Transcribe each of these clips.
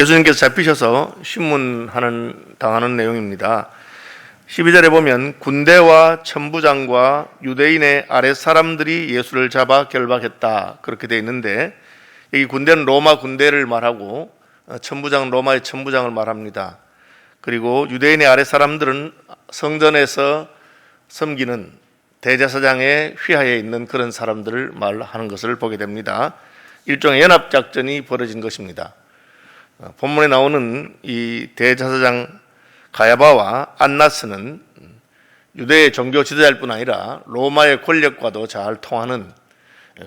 예수님께서 잡히셔서 신문하는 당하는 내용입니다. 12절에 보면 군대와 천부장과 유대인의 아랫 사람들이 예수를 잡아 결박했다. 그렇게 되어 있는데 이 군대는 로마 군대를 말하고 어, 천부장은 로마의 천부장을 말합니다. 그리고 유대인의 아랫 사람들은 성전에서 섬기는 대제사장의 휘하에 있는 그런 사람들을 말하는 것을 보게 됩니다. 일종의 연합 작전이 벌어진 것입니다. 어, 본문에 나오는 이 대제사장 가야바와 안나스는 유대의 종교 지도자일 뿐 아니라 로마의 권력과도 잘 통하는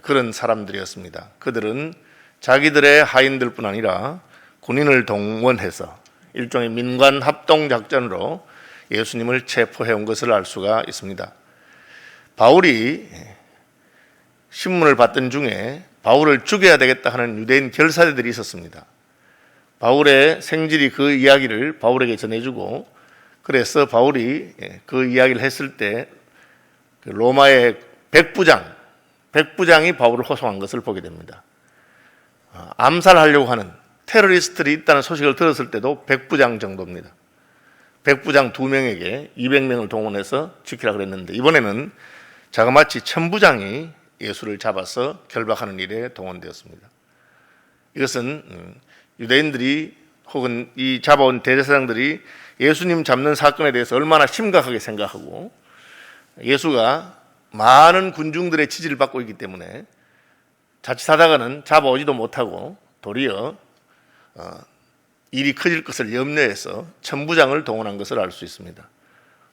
그런 사람들이었습니다. 그들은 자기들의 하인들 뿐 아니라 군인을 동원해서 일종의 민관 합동 작전으로 예수님을 체포해 온 것을 알 수가 있습니다. 바울이 신문을 받던 중에 바울을 죽여야 되겠다 하는 유대인 결사대들이 있었습니다. 바울의 생질이 그 이야기를 바울에게 전해주고 그래서 바울이 그 이야기를 했을 때그 로마의 백부장, 백부장이 바울을 호송한 것을 보게 됩니다. 어, 암살하려고 하는 테러리스트들이 있다는 소식을 들었을 때도 백부장 정도입니다. 백부장 두 명에게 200명을 동원해서 지키라 그랬는데 이번에는 자그마치 천부장이 예수를 잡아서 결박하는 일에 동원되었습니다. 이것은 음, 유대인들이 혹은 이 잡아온 대제사장들이 예수님 잡는 사건에 대해서 얼마나 심각하게 생각하고 예수가 많은 군중들의 지지를 받고 있기 때문에 자칫하다가는 잡아오지도 못하고 도리어 어, 일이 커질 것을 염려해서 천부장을 동원한 것을 알 수 있습니다.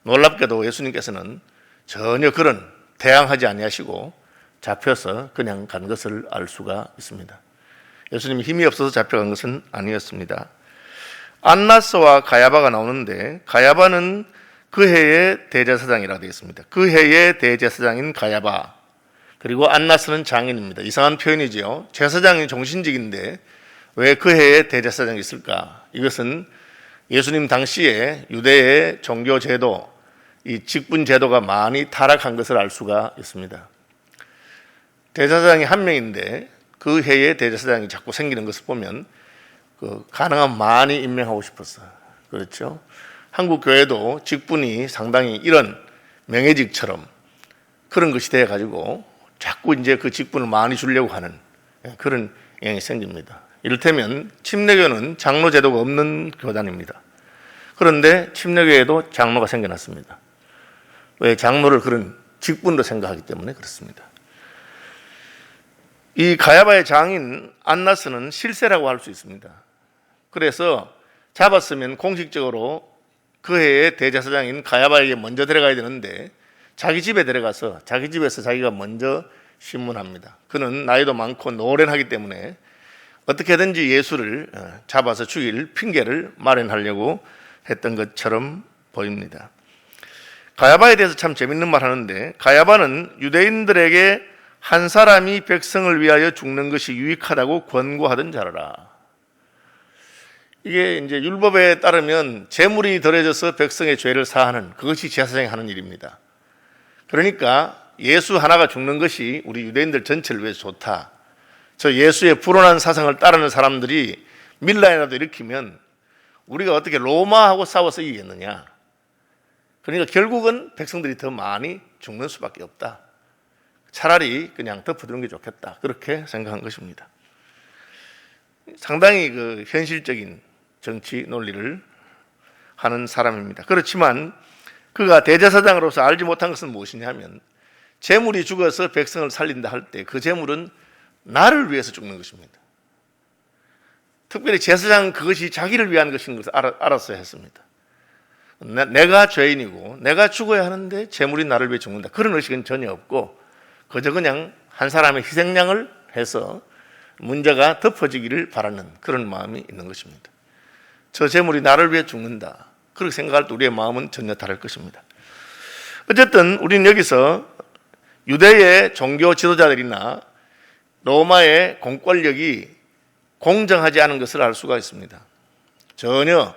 놀랍게도 예수님께서는 전혀 그런 대항하지 아니하시고 잡혀서 그냥 간 것을 알 수가 있습니다. 예수님이 힘이 없어서 잡혀간 것은 아니었습니다. 안나스와 가야바가 나오는데 가야바는 그 해의 대제사장이라 되어 있습니다. 그 해의 대제사장인 가야바 그리고 안나스는 장인입니다. 이상한 표현이지요. 제사장이 종신직인데 왜 그 해에 대제사장이 있을까? 이것은 예수님 당시에 유대의 종교 제도, 이 직분 제도가 많이 타락한 것을 알 수가 있습니다. 대제사장이 한 명인데 그 해에 대제사장이 자꾸 생기는 것을 보면 그 가능한 많이 임명하고 싶었어요. 그렇죠? 한국 교회도 직분이 상당히 이런 명예직처럼 그런 것이 돼 가지고 자꾸 이제 그 직분을 많이 주려고 하는 그런 영향이 생깁니다. 이를테면 침례교는 장로 제도가 없는 교단입니다. 그런데 침례교에도 장로가 생겨났습니다. 왜 장로를 그런 직분으로 생각하기 때문에 그렇습니다. 이 가야바의 장인 안나스는 실세라고 할 수 있습니다. 그래서 잡았으면 공식적으로 그 해의 대제사장인 가야바에게 먼저 데려가야 되는데 자기 집에 데려가서 자기 집에서 자기가 먼저 신문합니다. 그는 나이도 많고 노련하기 때문에 어떻게든지 예수를 어, 잡아서 죽일 핑계를 마련하려고 했던 것처럼 보입니다. 가야바에 대해서 참 재밌는 말 하는데 가야바는 유대인들에게 한 사람이 백성을 위하여 죽는 것이 유익하다고 권고하던 자라. 이게 이제 율법에 따르면 재물이 더해져서 백성의 죄를 사하는 그것이 제사장이 하는 일입니다. 그러니까 예수 하나가 죽는 것이 우리 유대인들 전체를 위해서 좋다. 저 예수의 불온한 사상을 따르는 사람들이 밀란이라도 일으키면 우리가 어떻게 로마하고 싸워서 이기겠느냐. 그러니까 결국은 백성들이 더 많이 죽는 수밖에 없다. 차라리 그냥 덮어두는 게 좋겠다. 그렇게 생각한 것입니다. 상당히 그 현실적인 정치 논리를 하는 사람입니다. 그렇지만 그가 대제사장으로서 알지 못한 것은 무엇이냐면 재물이 죽어서 백성을 살린다 할 때 그 재물은 나를 위해서 죽는 것입니다. 특별히 제사장 그것이 자기를 위한 것인 것을 알았어야 했습니다. 내가 죄인이고 내가 죽어야 하는데 재물이 나를 위해 죽는다. 그런 의식은 전혀 없고 그저 그냥 한 사람의 희생양을 해서 문제가 덮어지기를 바라는 그런 마음이 있는 것입니다. 저 재물이 나를 위해 죽는다. 그렇게 생각할 때 우리의 마음은 전혀 다를 것입니다. 어쨌든 우리는 여기서 유대의 종교 지도자들이나 로마의 공권력이 공정하지 않은 것을 알 수가 있습니다. 전혀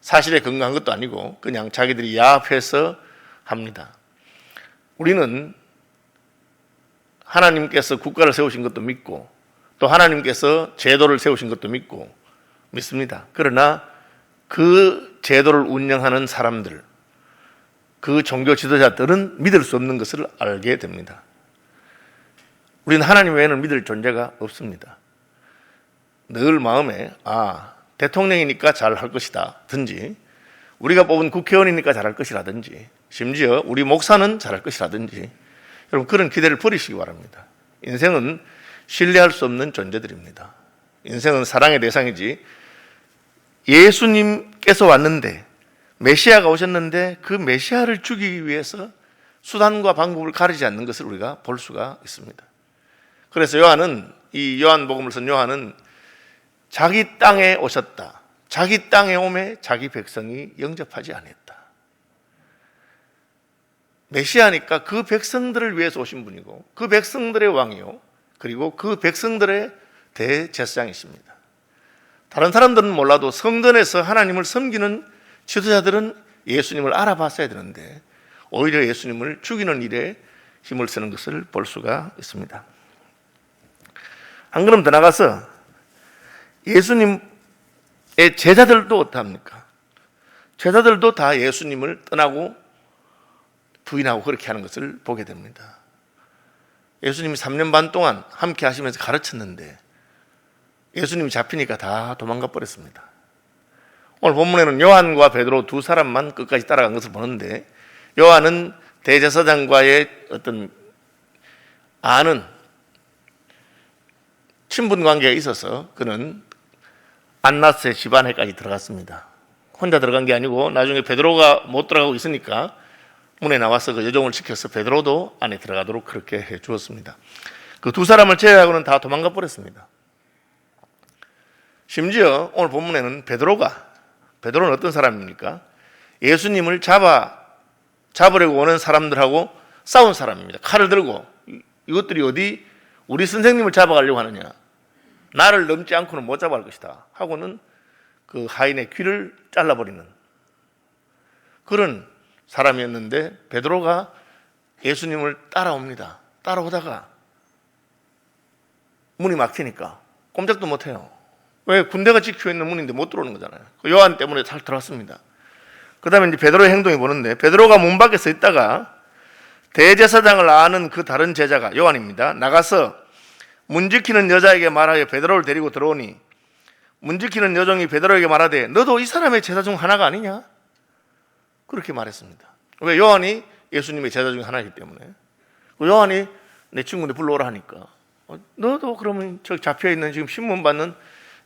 사실에 근거한 것도 아니고 그냥 자기들이 야합해서 합니다. 우리는 하나님께서 국가를 세우신 것도 믿고 또 하나님께서 제도를 세우신 것도 믿고 믿습니다. 그러나 그 제도를 운영하는 사람들, 그 종교 지도자들은 믿을 수 없는 것을 알게 됩니다. 우리는 하나님 외에는 믿을 존재가 없습니다. 늘 마음에 아 대통령이니까 잘 할 것이다 든지 우리가 뽑은 국회의원이니까 잘할 것이라든지 심지어 우리 목사는 잘할 것이라든지 여러분 그런 기대를 버리시기 바랍니다. 인생은 신뢰할 수 없는 존재들입니다. 인생은 사랑의 대상이지 예수님께서 왔는데 메시아가 오셨는데 그 메시아를 죽이기 위해서 수단과 방법을 가리지 않는 것을 우리가 볼 수가 있습니다. 그래서 요한은 이 요한복음을 쓴 요한은 자기 땅에 오셨다. 자기 땅에 오매 자기 백성이 영접하지 않았다. 메시아니까 그 백성들을 위해서 오신 분이고 그 백성들의 왕이요. 그리고 그 백성들의 대제사장이십니다. 다른 사람들은 몰라도 성전에서 하나님을 섬기는 지도자들은 예수님을 알아봤어야 되는데 오히려 예수님을 죽이는 일에 힘을 쓰는 것을 볼 수가 있습니다. 한 걸음 더 나가서 예수님의 제자들도 어떡합니까? 제자들도 다 예수님을 떠나고 부인하고 그렇게 하는 것을 보게 됩니다. 예수님이 3년 반 동안 함께 하시면서 가르쳤는데 예수님이 잡히니까 다 도망가 버렸습니다. 오늘 본문에는 요한과 베드로 두 사람만 끝까지 따라간 것을 보는데 요한은 대제사장과의 어떤 아는 친분 관계가 있어서 그는 안나스의 집안에까지 들어갔습니다. 혼자 들어간 게 아니고 나중에 베드로가 못 들어가고 있으니까 문에 나와서 그 여종을 지켜서 베드로도 안에 들어가도록 그렇게 해 주었습니다. 그 두 사람을 제외하고는 다 도망가 버렸습니다. 심지어 오늘 본문에는 베드로가 베드로는 어떤 사람입니까? 예수님을 잡아 잡으려고 오는 사람들하고 싸운 사람입니다. 칼을 들고 이것들이 어디 우리 선생님을 잡아가려고 하느냐? 나를 넘지 않고는 못 잡아갈 것이다. 하고는 그 하인의 귀를 잘라버리는 그런 사람이었는데 베드로가 예수님을 따라옵니다. 따라오다가 문이 막히니까 꼼짝도 못해요. 왜 군대가 지켜 있는 문인데 못 들어오는 거잖아요. 그 요한 때문에 잘 들어왔습니다. 그 다음에 이제 베드로의 행동이 보는데 베드로가 문 밖에 서 있다가 대제사장을 아는 그 다른 제자가 요한입니다. 나가서 문 지키는 여자에게 말하여 베드로를 데리고 들어오니 문 지키는 여종이 베드로에게 말하되 너도 이 사람의 제자 중 하나가 아니냐? 그렇게 말했습니다. 왜 요한이 예수님의 제자 중 하나이기 때문에. 그 요한이 내 친구들 불러오라 하니까 어, 너도 그러면 저 잡혀 있는 지금 신문 받는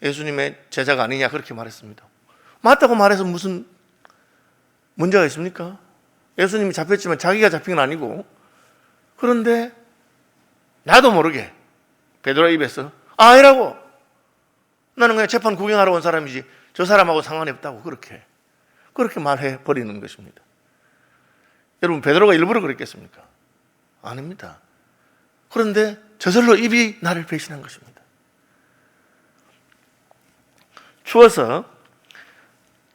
예수님의 제자가 아니냐 그렇게 말했습니다. 맞다고 말해서 무슨 문제가 있습니까? 예수님이 잡혔지만 자기가 잡힌 건 아니고 그런데 나도 모르게 베드로 입에서 아니라고 나는 그냥 재판 구경하러 온 사람이지 저 사람하고 상관이 없다고 그렇게 그렇게 말해 버리는 것입니다. 여러분 베드로가 일부러 그랬겠습니까? 아닙니다. 그런데 저절로 입이 나를 배신한 것입니다. 추워서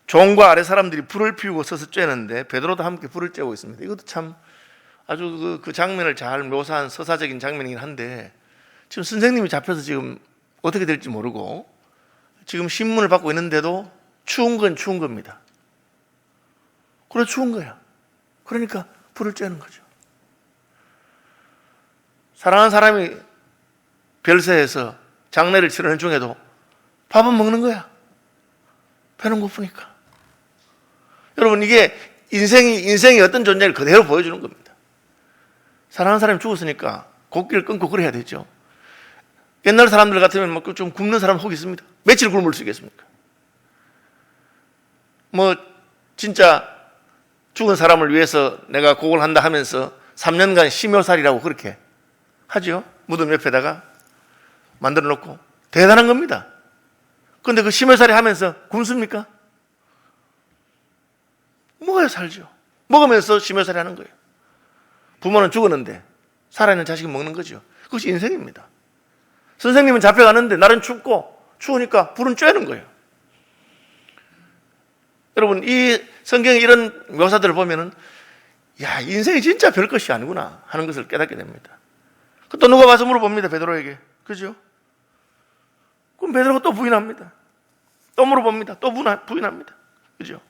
종과 아래 사람들이 불을 피우고 서서 쬐는데 베드로도 함께 불을 쬐고 있습니다. 이것도 참 아주 그, 그 장면을 잘 묘사한 서사적인 장면이긴 한데 지금 선생님이 잡혀서 지금 어떻게 될지 모르고 지금 신문을 받고 있는데도 추운 건 추운 겁니다. 그래 추운 거야. 그러니까 불을 쬐는 거죠. 사랑하는 사람이 별세에서 장례를 치르는 중에도 밥은 먹는 거야. 배는 고프니까. 여러분 이게 인생이 인생이 어떤 존재를 그대로 보여주는 겁니다. 사랑하는 사람이 죽었으니까 곡기를 끊고 그래야 되죠. 옛날 사람들 같으면 뭐좀 굶는 사람 혹 있습니다. 며칠 굶을 수 있겠습니까? 뭐 진짜 죽은 사람을 위해서 내가 곡을 한다 하면서 3년간 심효살이라고 그렇게 하죠. 무덤 옆에다가 만들어 놓고 대단한 겁니다. 그런데 그 심효살이 하면서 굶습니까? 먹어야 살죠. 먹으면서 심효살이 하는 거예요. 부모는 죽었는데 살아있는 자식은 먹는 거죠. 그것이 인생입니다. 선생님은 잡혀가는데 날은 춥고 추우니까 불은 쬐는 거예요. 여러분 이 성경에 이런 묘사들을 보면은 야 인생이 진짜 별 것이 아니구나 하는 것을 깨닫게 됩니다. 또 누가 와서 물어봅니다 베드로에게 그죠? 그럼 베드로가 또 부인합니다. 또 물어봅니다. 또 부인하- 부인합니다. 그죠?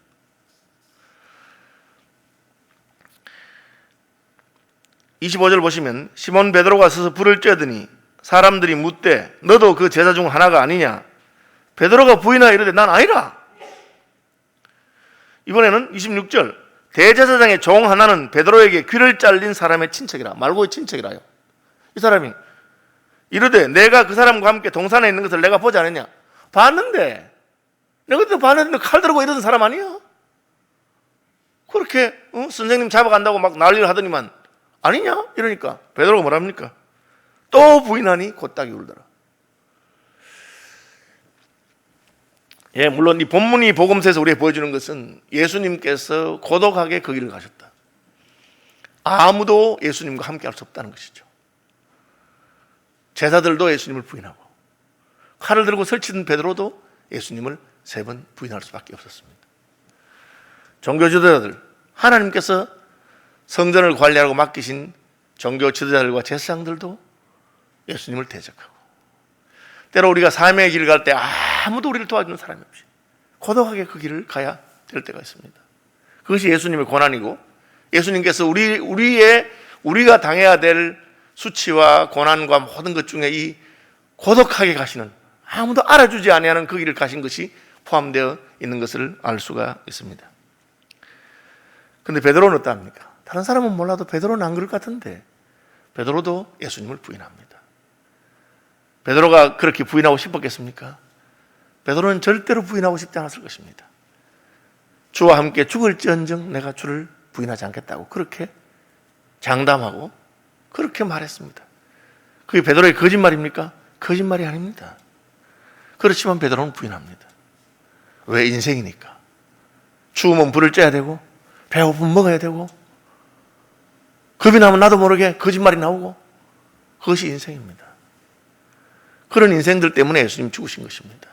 (25절) 보시면 시몬 베드로가 서서 불을 쬐더니 사람들이 묻되 너도 그 제자 중 하나가 아니냐 베드로가 부인하여 이르되 난 아니라 이번에는 26절. 대제사장의 종 하나는 베드로에게 귀를 잘린 사람의 친척이라. 말고의 친척이라요. 이 사람이 이르되 내가 그 사람과 함께 동산에 있는 것을 내가 보지 않았냐? 봤는데 내가 그때 봤는데 칼 들고 이러던 사람 아니야? 그렇게 어? 선생님 잡아간다고 막 난리를 하더니만 아니냐? 이러니까. 베드로가 뭐랍니까? 또 부인하니 곧다기 울더라 예, 물론 이 본문이 복음서에서 우리에게 보여주는 것은 예수님께서 고독하게 그 길을 가셨다. 아무도 예수님과 함께 할 수 없다는 것이죠. 제자들도 예수님을 부인하고 칼을 들고 설치던 베드로도 예수님을 세 번 부인할 수밖에 없었습니다. 종교 지도자들 하나님께서 성전을 관리하고 맡기신 종교 지도자들과 제사장들도 예수님을 대적하고 때로 우리가 삶의 길을 갈 때 아무도 우리를 도와주는 사람이 없이 고독하게 그 길을 가야 될 때가 있습니다. 그것이 예수님의 고난이고 예수님께서 우리 우리의 우리가 당해야 될 수치와 고난과 모든 것 중에 이 고독하게 가시는 아무도 알아주지 아니하는 그 길을 가신 것이 포함되어 있는 것을 알 수가 있습니다. 근데 베드로는 어떠합니까? 다른 사람은 몰라도 베드로는 안 그럴 것 같은데 베드로도 예수님을 부인합니다. 베드로가 그렇게 부인하고 싶었겠습니까? 베드로는 절대로 부인하고 싶지 않았을 것입니다. 주와 함께 죽을지언정 내가 주를 부인하지 않겠다고 그렇게 장담하고 그렇게 말했습니다. 그게 베드로의 거짓말입니까? 거짓말이 아닙니다. 그렇지만 베드로는 부인합니다. 왜 인생이니까. 추우면 불을 쬐야 되고 배고프면 먹어야 되고 겁이 나면 나도 모르게 거짓말이 나오고 그것이 인생입니다. 그런 인생들 때문에 예수님 죽으신 것입니다.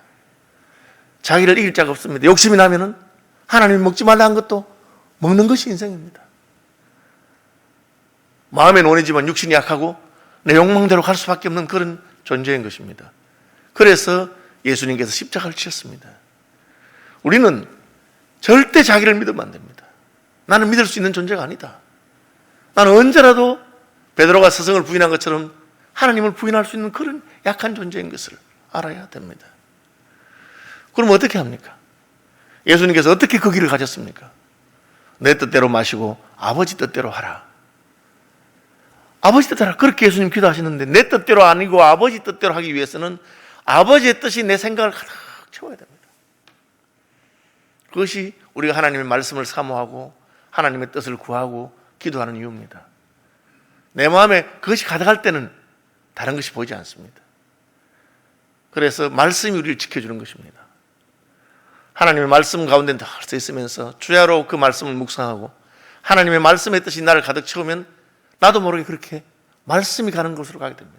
자기를 이길 자가 없습니다. 욕심이 나면은 하나님 먹지 말라 한 것도 먹는 것이 인생입니다. 마음의 논이지만 육신이 약하고 내 욕망대로 갈 수밖에 없는 그런 존재인 것입니다. 그래서 예수님께서 십자가를 치셨습니다. 우리는 절대 자기를 믿으면 안 됩니다. 나는 믿을 수 있는 존재가 아니다. 나는 언제라도 베드로가 스승을 부인한 것처럼 하나님을 부인할 수 있는 그런 약한 존재인 것을 알아야 됩니다. 그럼 어떻게 합니까? 예수님께서 어떻게 그 길을 가졌습니까? 내 뜻대로 마시고 아버지 뜻대로 하라. 아버지 뜻대로. 그렇게 예수님 기도하시는데 내 뜻대로 아니고 아버지 뜻대로 하기 위해서는 아버지의 뜻이 내 생각을 가득 채워야 됩니다. 그것이 우리가 하나님의 말씀을 사모하고 하나님의 뜻을 구하고 기도하는 이유입니다. 내 마음에 그것이 가득할 때는 다른 것이 보이지 않습니다. 그래서 말씀이 우리를 지켜주는 것입니다. 하나님의 말씀 가운데 늘 서 있으면서 주야로 그 말씀을 묵상하고 하나님의 말씀의 뜻이 나를 가득 채우면 나도 모르게 그렇게 말씀이 가는 곳으로 가게 됩니다.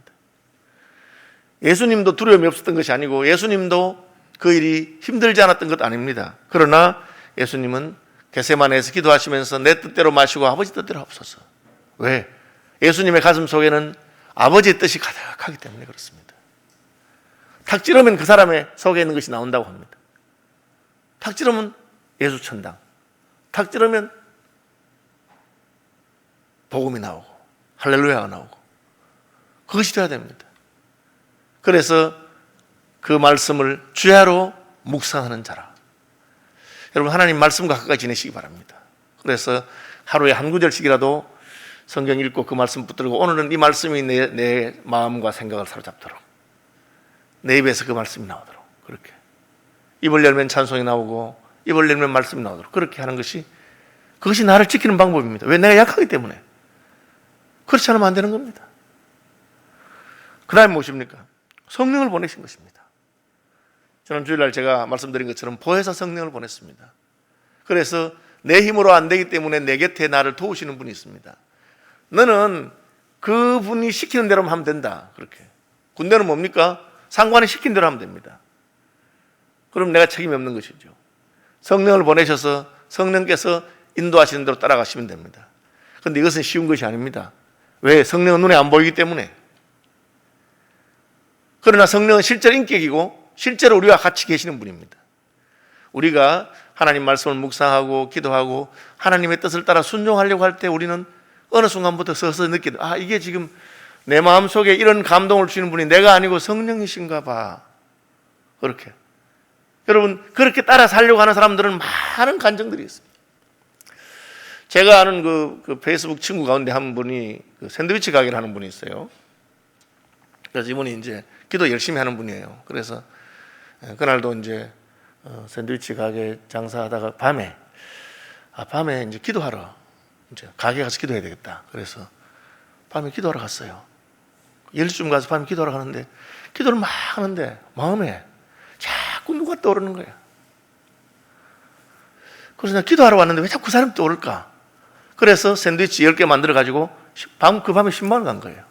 예수님도 두려움이 없었던 것이 아니고 예수님도 그 일이 힘들지 않았던 것 아닙니다. 그러나 예수님은 게세마네에서 기도하시면서 내 뜻대로 마시고 아버지 뜻대로 없어서 왜? 예수님의 가슴 속에는 아버지의 뜻이 가득하기 때문에 그렇습니다. 탁 찌르면 그 사람의 속에 있는 것이 나온다고 합니다. 탁 찌르면 예수 천당. 탁 찌르면 복음이 나오고 할렐루야가 나오고 그것이 되어야 됩니다. 그래서 그 말씀을 주야로 묵상하는 자라. 여러분 하나님 말씀과 가까이 지내시기 바랍니다. 그래서 하루에 한 구절씩이라도 성경 읽고 그 말씀 붙들고 오늘은 이 말씀이 내, 내 마음과 생각을 사로잡도록 내 입에서 그 말씀이 나오도록 그렇게 입을 열면 찬송이 나오고 입을 열면 말씀이 나오도록 그렇게 하는 것이 그것이 나를 지키는 방법입니다. 왜 내가 약하기 때문에 그렇지 않으면 안 되는 겁니다. 그 다음에 무엇입니까? 성령을 보내신 것입니다. 저는 주일날 제가 말씀드린 것처럼 보혜사 성령을 보냈습니다. 그래서 내 힘으로 안 되기 때문에 내 곁에 나를 도우시는 분이 있습니다. 너는 그 분이 시키는 대로만 하면 된다. 그렇게. 군대는 뭡니까? 상관이 시킨 대로 하면 됩니다. 그럼 내가 책임이 없는 것이죠. 성령을 보내셔서 성령께서 인도하시는 대로 따라가시면 됩니다. 그런데 이것은 쉬운 것이 아닙니다. 왜? 성령은 눈에 안 보이기 때문에. 그러나 성령은 실제로 인격이고 실제로 우리와 같이 계시는 분입니다. 우리가 하나님 말씀을 묵상하고 기도하고 하나님의 뜻을 따라 순종하려고 할 때 우리는 어느 순간부터 서서 느끼다. 아, 이게 지금 내 마음 속에 이런 감동을 주시는 분이 내가 아니고 성령이신가 봐. 그렇게. 여러분, 그렇게 따라 살려고 하는 사람들은 많은 간증들이 있습니다. 제가 아는 그, 그 페이스북 친구 가운데 한 분이 그 샌드위치 가게를 하는 분이 있어요. 그래서 이분이 이제 기도 열심히 하는 분이에요. 그래서 예, 그날도 이제 어, 샌드위치 가게 장사하다가 밤에 아 밤에 이제 기도하러 이제 가게 가서 기도해야 되겠다. 그래서 밤에 기도하러 갔어요. 10시쯤 가서 밤에 기도하러 가는데 기도를 막 하는데 마음에 자꾸 누가 떠오르는 거야. 그래서 내가 기도하러 왔는데 왜 자꾸 그 사람이 떠오를까? 그래서 샌드위치 10개 만들어 가지고 밤, 그 밤에 10만 원 간 거예요.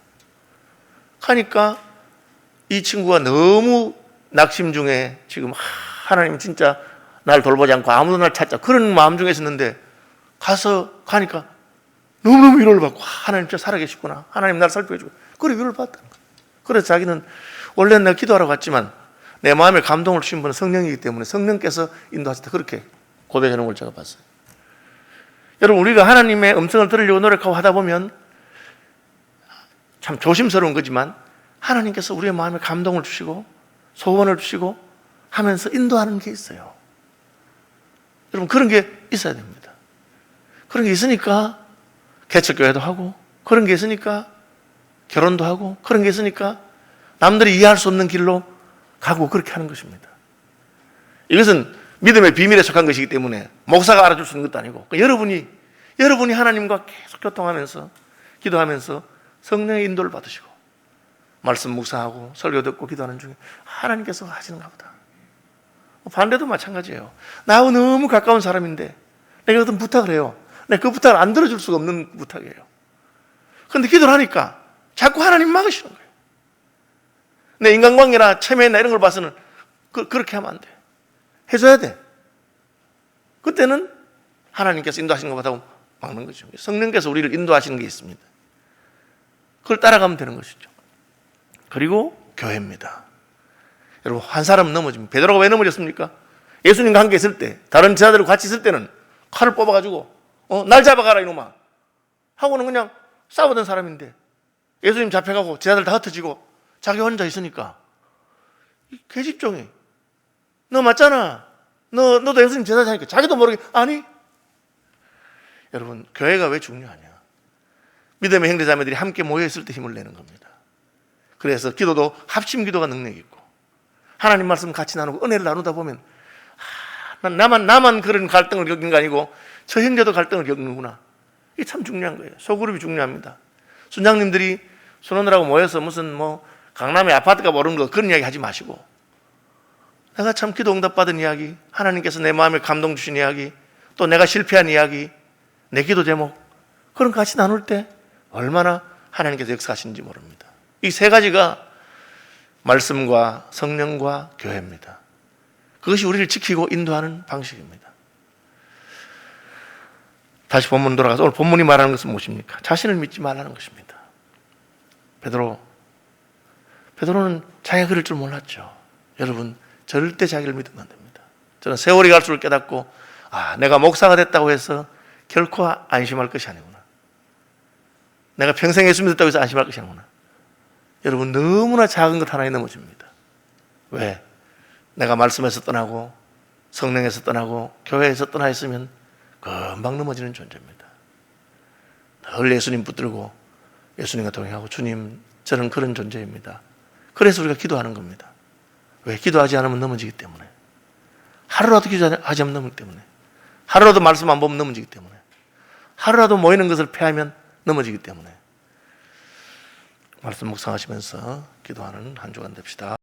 가니까 이 친구가 너무 낙심 중에 지금 하나님 진짜 날 돌보지 않고 아무도 날 찾자 그런 마음 중에 있었는데 가서 가니까 너무너무 위로를 받고 하나님 진짜 살아계시구나. 하나님 날 살펴주고. 그래 위로를 거예요 그래서 자기는 원래는 내가 기도하러 갔지만 내 마음에 감동을 주신 분은 성령이기 때문에 성령께서 인도하실 때 그렇게 고백해 놓은 걸 제가 봤어요. 여러분 우리가 하나님의 음성을 들으려고 노력하고 하다 보면 참 조심스러운 거지만 하나님께서 우리의 마음에 감동을 주시고 소원을 주시고 하면서 인도하는 게 있어요. 여러분 그런 게 있어야 됩니다. 그런 게 있으니까 개척교회도 하고 그런 게 있으니까 결혼도 하고 그런 게 있으니까 남들이 이해할 수 없는 길로 가고 그렇게 하는 것입니다. 이것은 믿음의 비밀에 속한 것이기 때문에 목사가 알아줄 수 있는 것도 아니고 그러니까 여러분이 여러분이 하나님과 계속 교통하면서 기도하면서 성령의 인도를 받으시고 말씀 묵상하고 설교 듣고 기도하는 중에 하나님께서 하시는가 보다. 반대도 마찬가지예요. 나하고 너무 가까운 사람인데 내가 어떤 부탁을 해요. 내가 그 부탁을 안 들어줄 수가 없는 부탁이에요. 그런데 기도를 하니까 자꾸 하나님 막으시는 거예요. 내 인간관계나 체면이나 이런 걸 봐서는 그, 그렇게 하면 안 돼. 해줘야 돼. 그때는 하나님께서 인도하시는 것보다 막는 거죠. 성령께서 우리를 인도하시는 게 있습니다. 그걸 따라가면 되는 것이죠. 그리고 교회입니다. 여러분 한 사람 넘어집니다. 베드로가 왜 넘어졌습니까? 예수님과 함께 있을 때 다른 제자들과 같이 있을 때는 칼을 뽑아가지고 어, 날 잡아가라 이놈아. 하고는 그냥 싸우던 사람인데 예수님 잡혀가고 제자들 다 흩어지고 자기 혼자 있으니까. 이 계집종이. 너 맞잖아. 너, 너도 예수님 제자자니까 자기도 모르게 아니? 여러분 교회가 왜 중요하냐? 믿음의 형제자매들이 함께 모여 있을 때 힘을 내는 겁니다. 그래서 기도도 합심 기도가 능력이 있고 하나님 말씀 같이 나누고 은혜를 나누다 보면 아, 난 나만 나만 그런 갈등을 겪는 거 아니고 저 형제도 갈등을 겪는구나. 이게 참 중요한 거예요. 소그룹이 중요합니다. 순장님들이 순원들하고 모여서 무슨 뭐 강남에 아파트가 모르는 거 그런 이야기 하지 마시고 내가 참 기도 응답 받은 이야기, 하나님께서 내 마음에 감동 주신 이야기, 또 내가 실패한 이야기, 내 기도 제목 그런 거 같이 나눌 때 얼마나 하나님께서 역사하시는지 모릅니다. 이 세 가지가 말씀과 성령과 교회입니다. 그것이 우리를 지키고 인도하는 방식입니다. 다시 본문 돌아가서 오늘 본문이 말하는 것은 무엇입니까? 자신을 믿지 말라는 것입니다. 베드로 베드로는 자기가 그럴 줄 몰랐죠. 여러분 절대 자기를 믿으면 안 됩니다. 저는 세월이 갈수록 깨닫고 아 내가 목사가 됐다고 해서 결코 안심할 것이 아니구나. 내가 평생 예수 믿었다고 해서 안심할 것이 아니구나. 여러분 너무나 작은 것 하나에 넘어집니다. 왜? 내가 말씀에서 떠나고 성령에서 떠나고 교회에서 떠나 있으면 금방 넘어지는 존재입니다. 늘 예수님 붙들고 예수님과 동행하고 주님 저는 그런 존재입니다. 그래서 우리가 기도하는 겁니다. 왜? 기도하지 않으면 넘어지기 때문에. 하루라도 기도하지 않으면 넘어지기 때문에. 하루라도 말씀 안 보면 넘어지기 때문에. 하루라도 모이는 것을 패하면 넘어지기 때문에. 말씀 묵상하시면서 기도하는 한 주간 됩시다.